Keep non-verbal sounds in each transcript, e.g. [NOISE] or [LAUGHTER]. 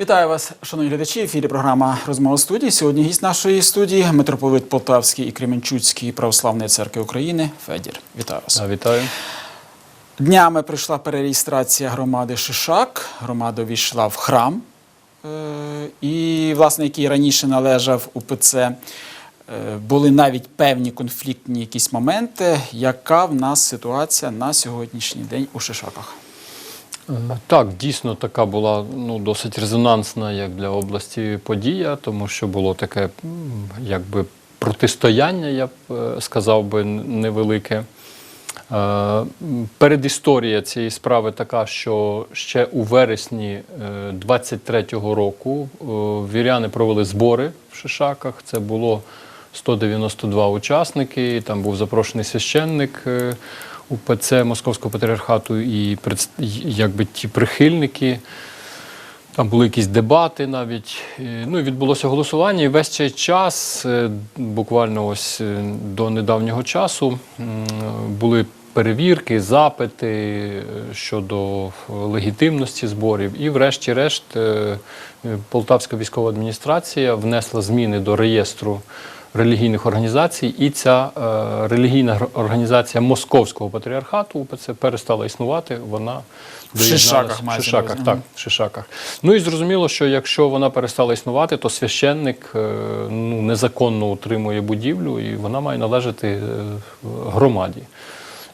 Вітаю вас, шановні глядачі. Ефірі програма Розмова студії. Сьогодні гість нашої студії митрополит Полтавський і Кременчуцький православної церкви України Федір. Вітаю вас. Вітаю. Днями прийшла перереєстрація громади Шишак. Громада увійшла в храм, е, і, власне, який раніше належав УПЦ. Е, Були навіть певні конфліктні якісь моменти. Яка в нас ситуація на сьогоднішній день у Шишаках? Е, Так, дійсно така була ну, досить резонансна як для області подія, тому що було таке якби протистояння, я б сказав би, невелике. Е, Передісторія цієї справи така, що ще у вересні 23-го року е, віряни провели збори в Шишаках. Це було 192 учасники. Там був запрошений священник е, УПЦ Московського патріархату і- якби ті прихильники. Там були якісь дебати навіть. Е, Ну відбулося голосування. І весь цей час, е, буквально ось е, до недавнього часу, були перевірки, запити щодо легітимності зборів. І, врешті-решт, Полтавська військова адміністрація внесла зміни до реєстру релігійних організацій, і ця е, релігійна організація Московського патріархату УПЦ перестала існувати. Вона В Шишаках в Шишаках, так, в Шишаках. Ну і зрозуміло, що якщо вона перестала існувати, то священник е, ну, незаконно утримує будівлю, і вона має належати е, громаді.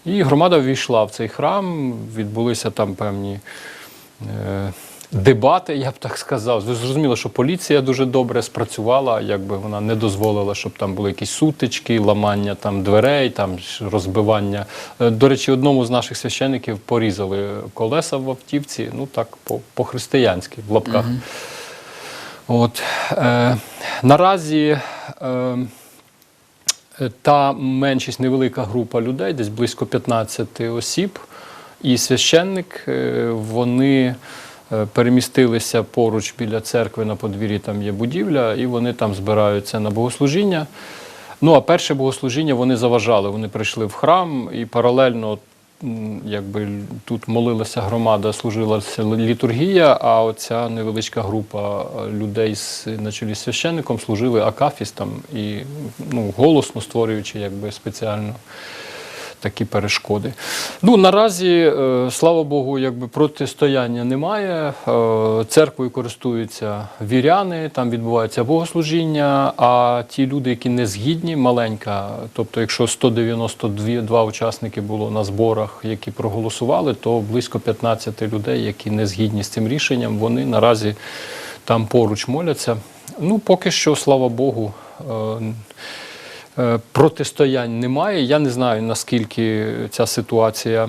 І громада ввійшла в цей храм, відбулися там певні. е, Дебати, я б так сказав. Ви Зрозуміло, що поліція дуже добре спрацювала, якби вона не дозволила, щоб там були якісь сутички, ламання там дверей, там розбивання. Е, До речі, одному з наших священиків порізали колеса в автівці, ну так по- по-християнськи, в лапках. От, е, наразі е, та меншість невелика група людей, десь близько 15 осіб, і священник, е, вони перемістилися поруч біля церкви на подвір'ї, там є будівля, і вони там збираються на богослужіння. Ну, а перше богослужіння вони заважали. Вони прийшли в храм і паралельно якби тут молилася громада, служилася літургія, а оця невеличка група е, людей з на чолі з священником служили акафістам і ну, голосно створюючи якби спеціально такі перешкоди. Ну наразі, е, слава Богу, якби протистояння немає. Е, церквою користуються віряни, там відбувається богослужіння. А ті люди, які не згідні, маленька, тобто, якщо 192 два учасники було на зборах, які проголосували, то близько 15 людей, які не згідні з цим рішенням, вони наразі там поруч моляться. Ну, поки що, слава Богу. Е, Е, Протистоянь немає. Я не знаю, наскільки ця ситуація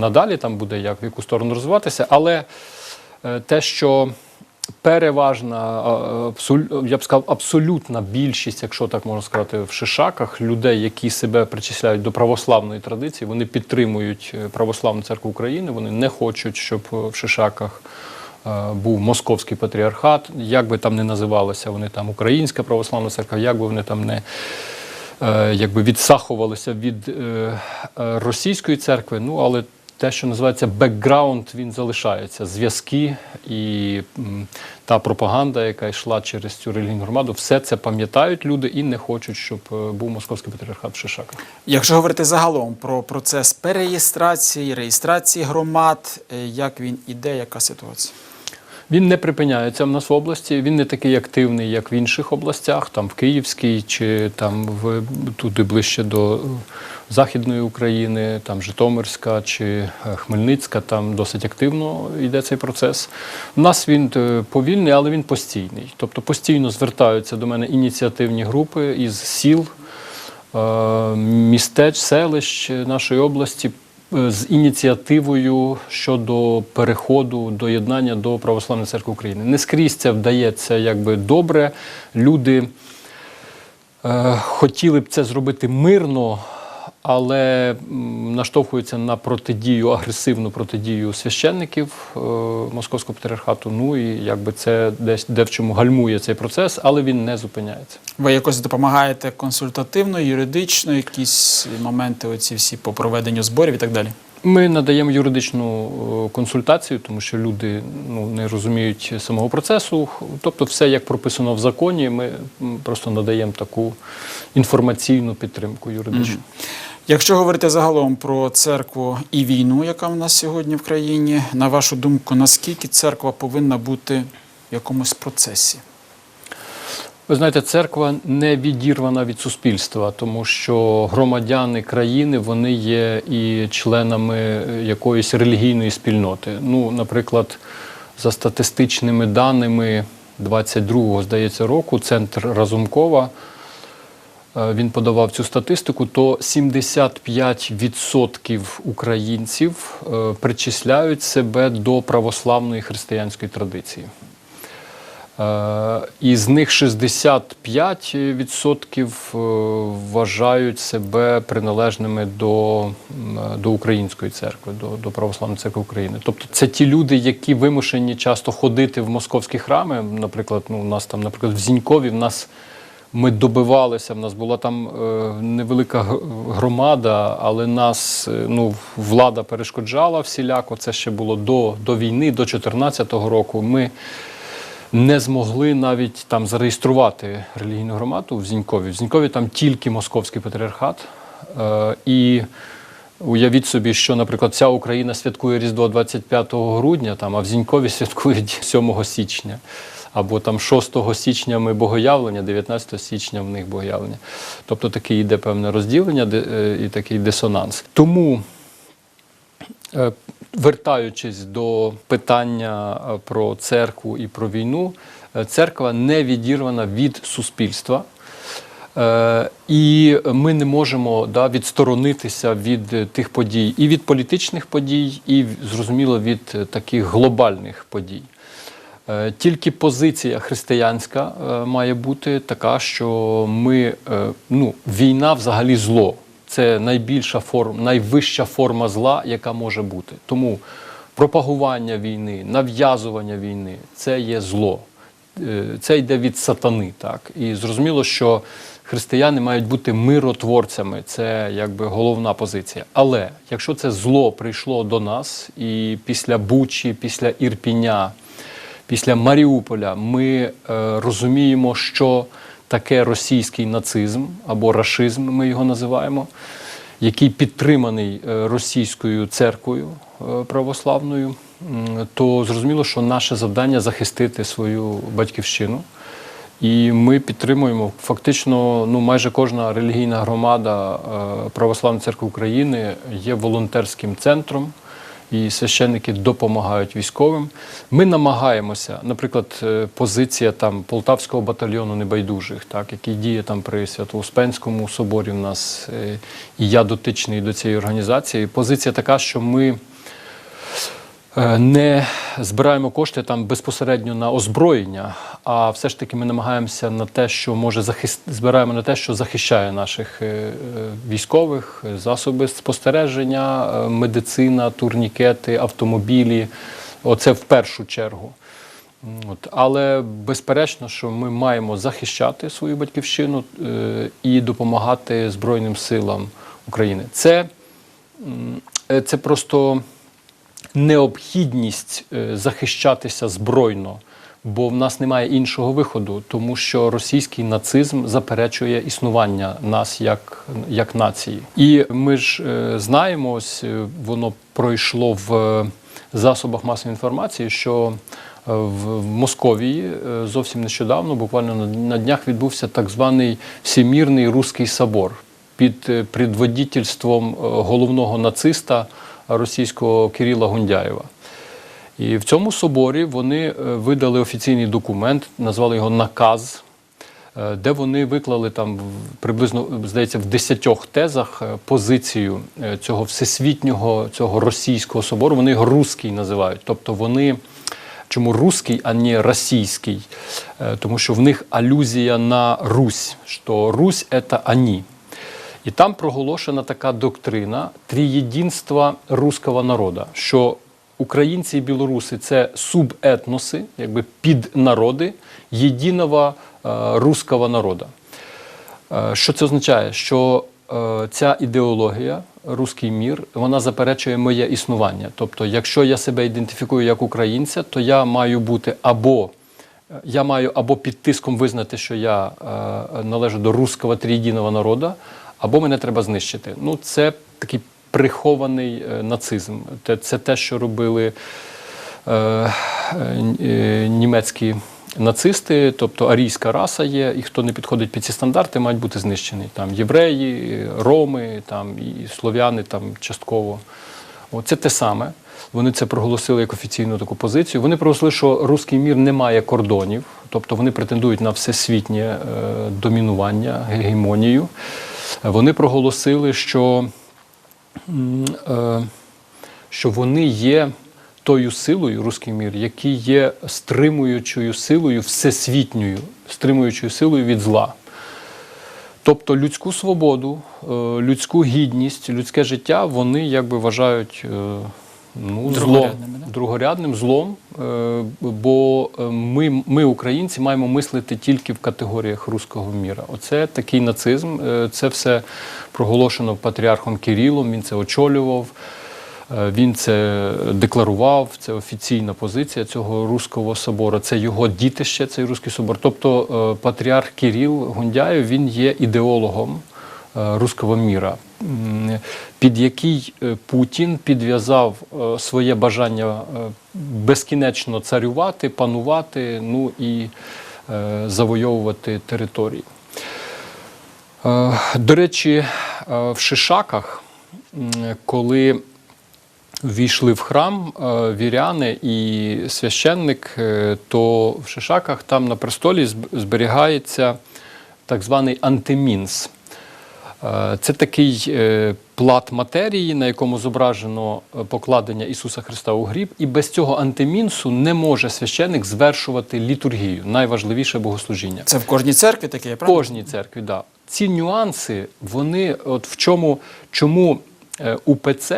надалі там буде, як в яку сторону розвиватися, але е, те, що переважна, я б сказав, абсолютна більшість, якщо так можна сказати, в Шишаках людей, які себе причисляють до православної традиції, вони підтримують е, православну церкву України, вони не хочуть, щоб е, в Шишаках е, був московський патріархат, як би там не називалося, вони там Українська православна церква, як би вони там не е, якби відсахувалися від е, е, російської церкви. Ну але те, що називається бекграунд, він залишається. Зв'язки і та пропаганда, яка йшла через цю релігійну громаду, все це пам'ятають люди і не хочуть, щоб е, був московський патріархат в Шишаках. Якщо говорити загалом про процес переєстрації, реєстрації громад, е, як він іде, яка ситуація? Він не припиняється в нас в області. Він не такий активний, як в інших областях, там в Київській чи там в туди ближче до Західної України, там Житомирська чи е, Хмельницька. Там досить активно йде цей процес. У нас він е, повільний, але він постійний. Тобто постійно звертаються до мене ініціативні групи із сіл, е, містеч, селищ нашої області з ініціативою щодо переходу доєднання до Православної церкви України. Не скрізь це вдається якби добре. Люди е, хотіли б це зробити мирно, але наштовхується на протидію, агресивну протидію священників е, Московського патріархату. Ну і якби це десь де в чому гальмує цей процес, але він не зупиняється. Ви якось допомагаєте консультативно, юридично, якісь моменти, оці всі по проведенню зборів і так далі. Ми надаємо юридичну е, консультацію, тому що люди ну, не розуміють самого процесу. Тобто, все як прописано в законі, ми просто надаємо таку інформаційну підтримку юридичну. Якщо говорити загалом про церкву і війну, яка в нас сьогодні в країні, на вашу думку, наскільки церква повинна бути в якомусь процесі? Ви знаєте, церква не відірвана від суспільства, тому що громадяни країни вони є і членами е, якоїсь релігійної спільноти. Ну, наприклад, за статистичними даними 22-го, здається, року, центр Разумкова. Е, Він подавав цю статистику, то 75% українців е, причисляють себе до православної християнської традиції. Е, Із них 65% е, вважають себе приналежними до, до української церкви, до, до Православної церкви України. Тобто це ті люди, які вимушені часто ходити в московські храми. Наприклад, ну, у нас там, наприклад, в Зінькові в нас ми добивалися, в нас була там е, невелика громада, але нас е, ну, влада перешкоджала всіляко. Це ще було до, до війни, до 2014 року. Ми не змогли навіть там зареєструвати релігійну громаду в Зінькові. В Зінькові там тільки московський патріархат. Е, і уявіть собі, що, наприклад, вся Україна святкує Різдво 25 грудня, там, а в Зінькові святкують [LAUGHS] 7 січня. Або там 6 січня ми богоявлення, 19 січня в них богоявлення. Тобто таке йде певне розділення е, і такий дисонанс. Тому Е, Вертаючись до питання е, про церкву і про війну, церква не відірвана від суспільства. І ми не можемо да, відсторонитися від тих подій і від політичних подій, і зрозуміло від таких глобальних подій. Е, Тільки позиція християнська е, має бути така, що ми е, ну, війна взагалі зло. Це найбільша форма, найвища форма зла, яка може бути. Тому пропагування війни, нав'язування війни це є зло. Це йде від сатани. Так? І зрозуміло, що християни мають бути миротворцями. Це якби головна позиція. Але якщо це зло прийшло до нас, і після Бучі, після Ірпіня, після Маріуполя ми е, розуміємо, що таке російський нацизм або рашизм, ми його називаємо, який підтриманий е, російською церквою е, православною, то зрозуміло, що наше завдання захистити свою батьківщину. І ми підтримуємо фактично, ну майже кожна релігійна громада Православної церкви України є волонтерським центром, і священники допомагають військовим. Ми намагаємося, наприклад, е, позиція там Полтавського батальйону небайдужих, так який діє там при Свято-Успенському соборі. У нас е, і я дотичний до цієї організації. Позиція така, що ми. Е, не збираємо кошти там безпосередньо на озброєння, а все ж таки ми намагаємося на те, що може захист... збираємо на те, що захищає наших е, е, військових, засоби спостереження, медицина, турнікети, автомобілі. Оце в першу чергу. От. Але безперечно, що ми маємо захищати свою батьківщину і допомагати Збройним силам України. Це, це просто необхідність е, захищатися збройно, бо в нас немає іншого виходу, тому що російський нацизм заперечує існування нас як, як нації. І ми ж е, знаємо, ось е, воно пройшло в засобах масової інформації, що в Московії зовсім нещодавно, буквально на- днях, відбувся так званий Всемірний Руський собор під предводительством головного нациста російського Кирила Гундяєва. І в цьому соборі вони е, видали офіційний документ, назвали його наказ, е, де вони виклали там приблизно, здається, в десятьох тезах е, позицію цього всесвітнього, цього російського собору. Вони його руський називають. Тобто вони. Чому руський, а не російський? Тому що в них алюзія на Русь, що Русь це ані. І там проголошена така доктрина трієдинства руського народу, що українці і білоруси це субетноси, якби піднароди єдиного е, руського народу. Е, Що це означає? Що е, ця ідеологія, руський мір, вона заперечує моє існування. Тобто, якщо я себе ідентифікую як українця, то я маю бути або я маю або під тиском визнати, що я е, належу до руського трієдиного народу, або мене треба знищити. Ну, це такий прихований е, нацизм. Це те, що робили е, е, е, німецькі нацисти, тобто арійська раса є, і хто не підходить під ці стандарти, мають бути знищені. Там євреї, роми, там і слов'яни там частково. О, Це те саме. Вони це проголосили як офіційну таку позицію. Вони проголосили, що руський мір не має кордонів, тобто вони претендують на всесвітнє е, домінування, гегемонію. Вони проголосили, що е, що вони є тою силою, руський мір, який є стримуючою силою, всесвітньою, стримуючою силою від зла. Тобто людську свободу, е, людську гідність, людське життя вони якби вважають е, ну, злом, другорядним злом, е, бо е, ми, ми, українці, маємо мислити тільки в категоріях руського міра. Оце такий нацизм. Е, Це все проголошено патріархом Кирилом, він це очолював. Він це декларував, це офіційна позиція цього руського собору. Це його дітище, цей руський собор. Тобто патріарх Кирил Гундяєв він є ідеологом руського міра, під який е, Путін підв'язав е, своє бажання е, безкінечно царювати, панувати, ну і е, завойовувати території. Е, До речі, е, в Шишаках, коли ввійшли в храм е, віряни і священник, е, то в Шишаках там на престолі зберігається так званий антимінс. Е, Це такий е, плат матерії, на якому зображено е, покладення Ісуса Христа у гріб, і без цього антимінсу не може священник звершувати літургію, найважливіше богослужіння. Це в кожній церкві таке, правда? В кожній церкві, да. Ці нюанси, вони от в чому, чому УПЦ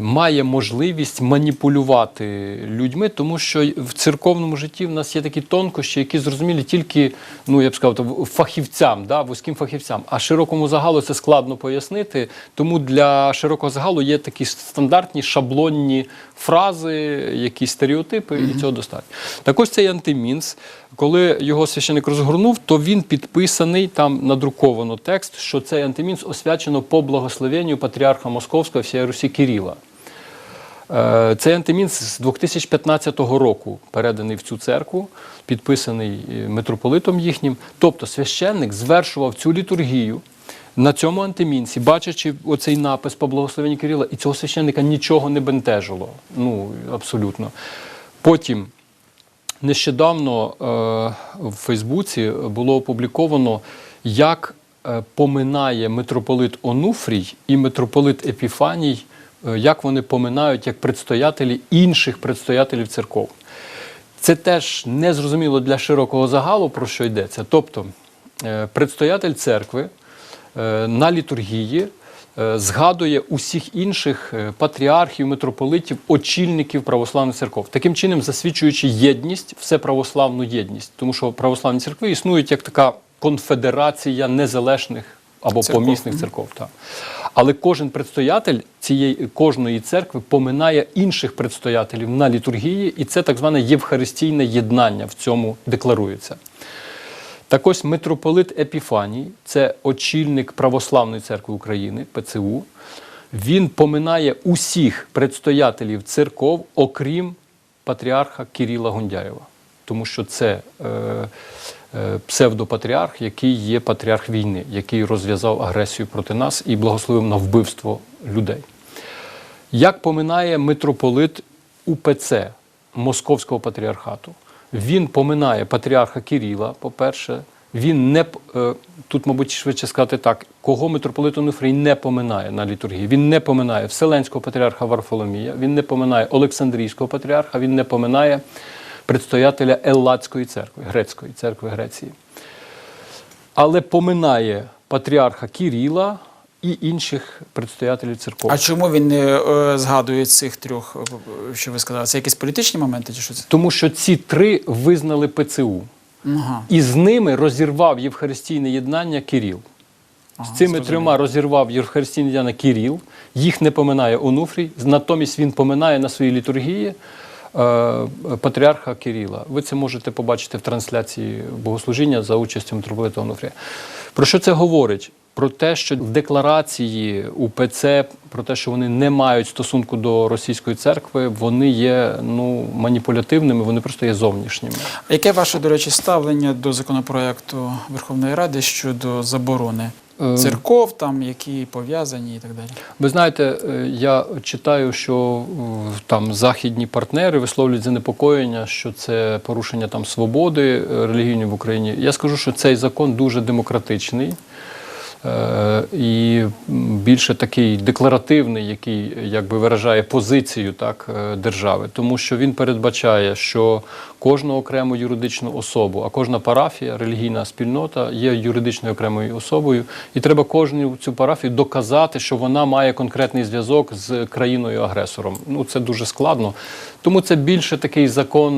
має можливість маніпулювати людьми, тому що в церковному житті в нас є такі тонкощі, які зрозумілі тільки, ну я б сказав, фахівцям, да, вузьким фахівцям. А широкому загалу це складно пояснити. Тому для широкого загалу є такі стандартні шаблонні фрази, якісь стереотипи, і цього достатньо. Так ось цей антимінс. Коли його священик розгорнув, то він підписаний, там надруковано текст, що цей антимінс освячено по благословенню патріарха Московського всієї Русі Кирила. Е, Цей антимінс з 2015 року переданий в цю церкву, підписаний е, митрополитом їхнім. Тобто священник звершував цю літургію на цьому антимінсі, бачачи оцей напис по благословенню Кирила, і цього священника нічого не бентежило. Ну, абсолютно. Потім Нещодавно е, в Фейсбуці було опубліковано, як поминає митрополит Онуфрій і митрополит Епіфаній, як вони поминають як предстоятелі інших предстоятелів церков. Це теж незрозуміло для широкого загалу, про що йдеться. Тобто, е, предстоятель церкви е, на літургії е, згадує усіх інших е, патріархів, митрополитів, очільників православних церков, таким чином засвідчуючи єдність, всеправославну єдність, тому що православні церкви існують як така конфедерація незалежних або Церков. помісних церков. Так. Але кожен предстоятель цієї кожної церкви поминає інших предстоятелів на літургії, і це так зване євхаристійне єднання в цьому декларується. Так ось митрополит Епіфаній, це очільник Православної церкви України, ПЦУ. Він поминає усіх предстоятелів церков, окрім патріарха Кирила Гундяєва. Тому що це е, псевдопатріарх, який є патріарх війни, який розв'язав агресію проти нас і благословив на вбивство людей. Як поминає митрополит УПЦ Московського патріархату? Він поминає патріарха Кирила, по-перше, він не е, тут, мабуть, швидше сказати так, кого митрополит Онуфрій не поминає на літургії. Він не поминає Вселенського патріарха Варфоломія, він не поминає Олександрійського патріарха, він не поминає предстоятеля Елладської церкви, грецької церкви Греції. Але поминає патріарха Кіріла і інших предстоятелів церков. А чому він не е, згадує цих трьох, е, що ви сказали? Це якісь політичні моменти чи що це? Тому що ці три визнали ПЦУ. Ага. І з ними розірвав Євхаристійне єднання Кіріл. Ага, З цими зрозуміло. трьома розірвав Євхаристійне єднання Кіріл, їх не поминає Онуфрій, натомість він поминає на своїй літургії патріарха Кирила. Ви це можете побачити в трансляції богослужіння за участю митрополита Онуфрія. Про що це говорить? Про те, що в декларації УПЦ, про те, що вони не мають стосунку до російської церкви, вони є ну, маніпулятивними, вони просто є зовнішніми. Яке ваше, до речі, ставлення до законопроекту Верховної Ради щодо заборони Е, церков, там, які пов'язані і так далі? Ви знаєте, е, я читаю, що е, там західні партнери висловлюють занепокоєння, що це порушення там свободи е, релігійної в Україні. Я скажу, що цей закон дуже демократичний. Е, І більше такий декларативний, який якби виражає позицію так е, держави, тому що він передбачає, що кожну окрему юридичну особу, а кожна парафія, релігійна спільнота є юридичною окремою особою, і треба кожну цю парафію доказати, що вона має конкретний зв'язок з країною-агресором. Ну це дуже складно. Тому це більше такий закон,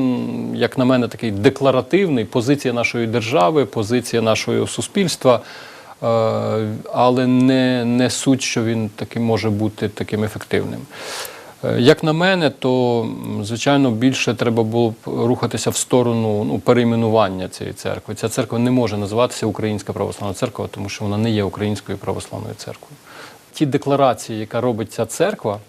як на мене, такий декларативний. Позиція нашої держави, позиція нашого суспільства. Е, але не, не суть, що він таким може бути таким ефективним. Е, Як на мене, то звичайно більше треба було б рухатися в сторону ну, перейменування цієї церкви. Ця церква не може називатися Українська православна церква, тому що вона не є Українською православною церквою. Ті декларації, яка робить ця церква,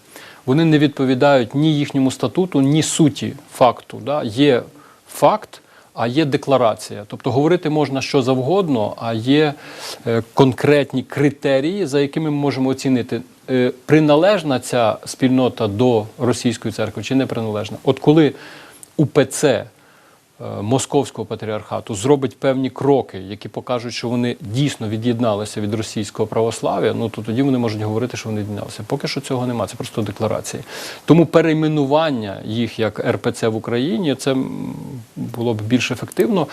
вони не відповідають ні їхньому статуту, ні суті факту. Да? Є факт, а є декларація. Тобто говорити можна що завгодно, а є е, конкретні критерії, за якими ми можемо оцінити, е, приналежна ця спільнота до російської церкви чи не приналежна. От коли УПЦ Московського патріархату зробить певні кроки, які покажуть, що вони дійсно від'єдналися від російського православ'я, ну то тоді вони можуть говорити, що вони від'єдналися. Поки що цього немає, це просто декларації. Тому перейменування їх як РПЦ в Україні це було б більш ефективно.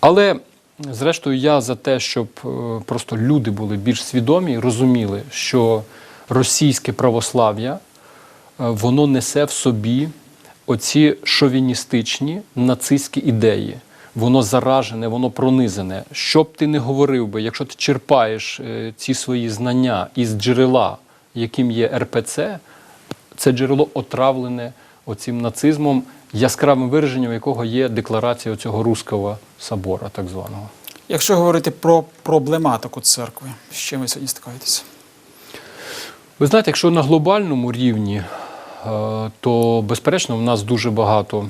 Але зрештою я за те, щоб е, просто люди були більш свідомі розуміли, що російське православ'я е, воно несе в собі оці шовіністичні нацистські ідеї. Воно заражене, воно пронизане. Що б ти не говорив би, якщо ти черпаєш е, ці свої знання із джерела, яким є РПЦ, це джерело отравлене оцим нацизмом, яскравим вираженням якого є декларація цього руського собора, так званого. Якщо говорити про проблематику церкви, з чим ви сьогодні стикаєтеся? Ви знаєте, якщо на глобальному рівні, то безперечно в нас дуже багато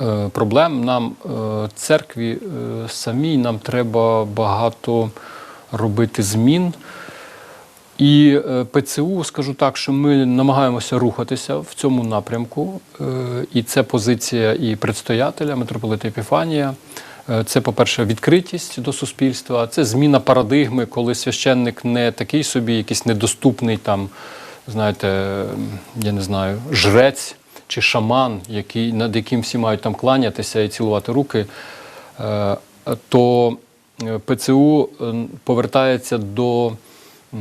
е, проблем. Нам е, церкві е, самій нам треба багато робити змін. І е, ПЦУ, скажу так, що ми намагаємося рухатися в цьому напрямку. Е, І це позиція і предстоятеля митрополита Епіфанія. Е, Це, по-перше, відкритість до суспільства, це зміна парадигми, коли священник не такий собі, якийсь недоступний там, знаєте, я не знаю, жрець чи шаман, який, над яким всі мають там кланятися і цілувати руки. Е, То е, ПЦУ повертається до е,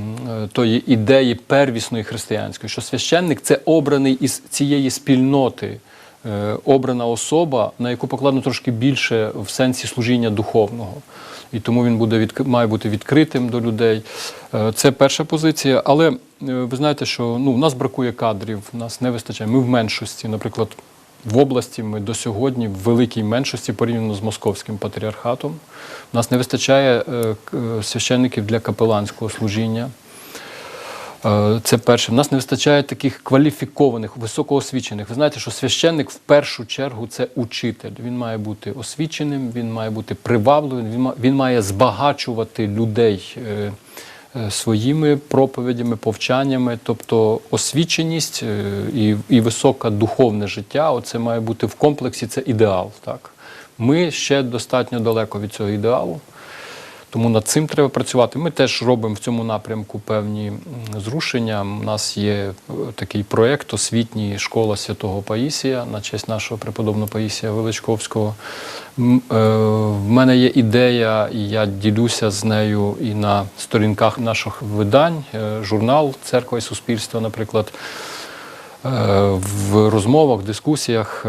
тої ідеї первісної християнської, що священник це обраний із цієї спільноти, обрана особа, на яку покладено трошки більше в сенсі служіння духовного. І тому він буде відк- має бути відкритим до людей. Е, Це перша позиція. Але е, ви знаєте, що ну, в нас бракує кадрів, нас не вистачає. Ми в меншості. Наприклад, в області ми до сьогодні в великій меншості порівняно з московським патріархатом. У нас не вистачає е, священників для капеланського служіння. Е, Це перше. В нас не вистачає таких кваліфікованих, високоосвічених. Ви знаєте, що священник в першу чергу це учитель. Він має бути освіченим, він має бути привабливим, він має збагачувати людей е, е, своїми проповідями, повчаннями. Тобто освіченість і, і високе духовне життя оце має бути в комплексі, це ідеал. Так? Ми ще достатньо далеко від цього ідеалу. Тому над цим треба працювати. Ми теж робимо в цьому напрямку певні зрушення. У нас є е, такий проєкт освітній школа святого Паїсія на честь нашого преподобного Паїсія Величковського. Е, В мене є ідея, і я ділюся з нею і на сторінках наших видань, е, журнал Церква і суспільство, наприклад. В розмовах, дискусіях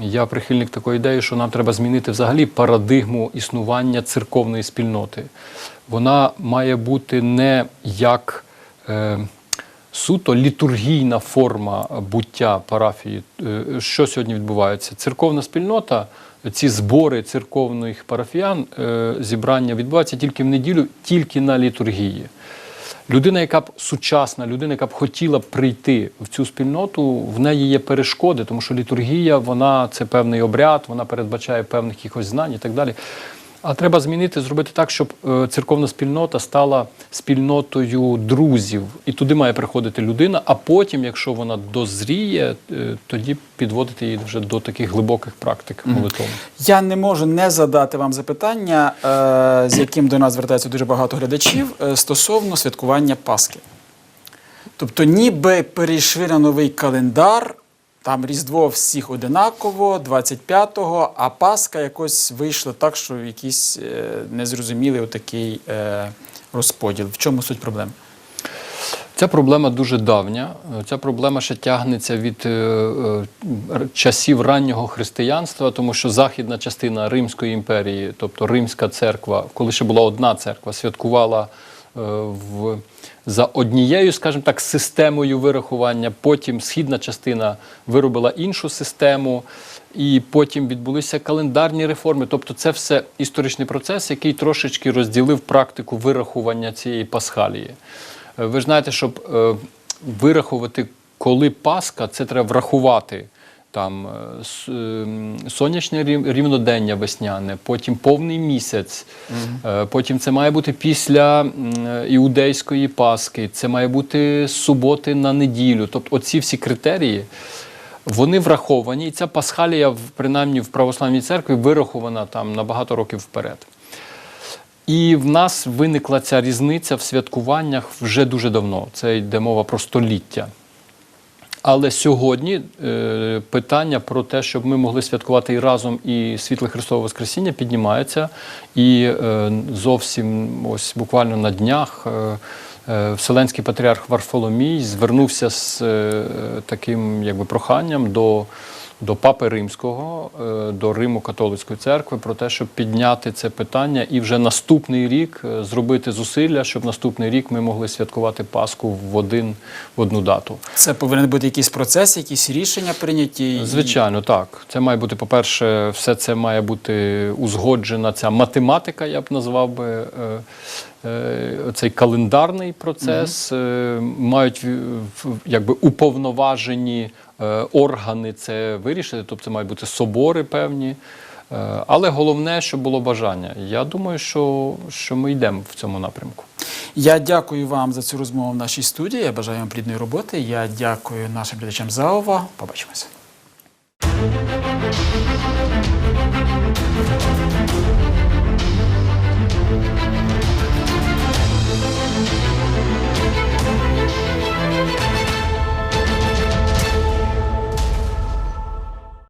я прихильник такої ідеї, що нам треба змінити взагалі парадигму існування церковної спільноти. Вона має бути не як е, суто літургійна форма буття парафії. Е, Що сьогодні відбувається? Церковна спільнота, ці збори церковних парафіян, е, зібрання відбуваються тільки в неділю, тільки на літургії. Людина, яка б сучасна, людина, яка б хотіла прийти в цю спільноту, в неї є перешкоди, тому що літургія, вона це певний обряд, вона передбачає певних якихось знань і так далі. А треба змінити, зробити так, щоб е, церковна спільнота стала спільнотою друзів. І туди має приходити людина, а потім, якщо вона дозріє, е, тоді підводити її вже до таких глибоких практик молитовних. Я не можу не задати вам запитання, е, з яким до нас звертається дуже багато глядачів стосовно святкування Пасхи. Тобто, ніби перейшли на новий календар, там Різдво всіх одинаково, 25-го, а Пасха якось вийшла так, що якийсь е, незрозумілий отакий е, розподіл. В чому суть проблеми? Ця проблема дуже давня. Ця проблема ще тягнеться від е, е, часів раннього християнства, тому що західна частина Римської імперії, тобто Римська церква, коли ще була одна церква, святкувала в, за однією, скажімо так, системою вирахування. Потім східна частина виробила іншу систему. І потім відбулися календарні реформи. Тобто, це все історичний процес, який трошечки розділив практику вирахування цієї пасхалії. Е, Ви ж знаєте, щоб е, вирахувати, коли Пасха, це треба врахувати там е, ем, сонячне рівнодення весняне, потім повний місяць, е, потім це має бути після е, іудейської Пасхи, це має бути з суботи на неділю. Тобто, оці всі критерії. Вони враховані, і ця пасхалія, принаймні в православній церкві, вирахована там на багато років вперед. І в нас виникла ця різниця в святкуваннях вже дуже давно. Це йде мова про століття. Але сьогодні е, питання про те, щоб ми могли святкувати і разом і світле Христове Воскресіння піднімається. І е, зовсім ось буквально на днях е, Вселенський патріарх Варфоломій звернувся з таким якби, проханням до, до Папи Римського, е, до Риму католицької церкви про те, щоб підняти це питання і вже наступний рік е, зробити зусилля, щоб наступний рік ми могли святкувати Пасху в один в одну дату. Це повинен бути якийсь процес, якісь рішення прийняті. Звичайно, так. Це має бути, по-перше, все це має бути узгоджена ця математика, я б назвав би е, цей календарний процес. Е, мають якби уповноважені е, органи це вирішити, тобто це мають бути собори певні. Е, але головне, щоб було бажання. Я думаю, що, що ми йдемо в цьому напрямку. Я дякую вам за цю розмову в нашій студії. Я бажаю вам плідної роботи. Я дякую нашим глядачам за увагу. Побачимося.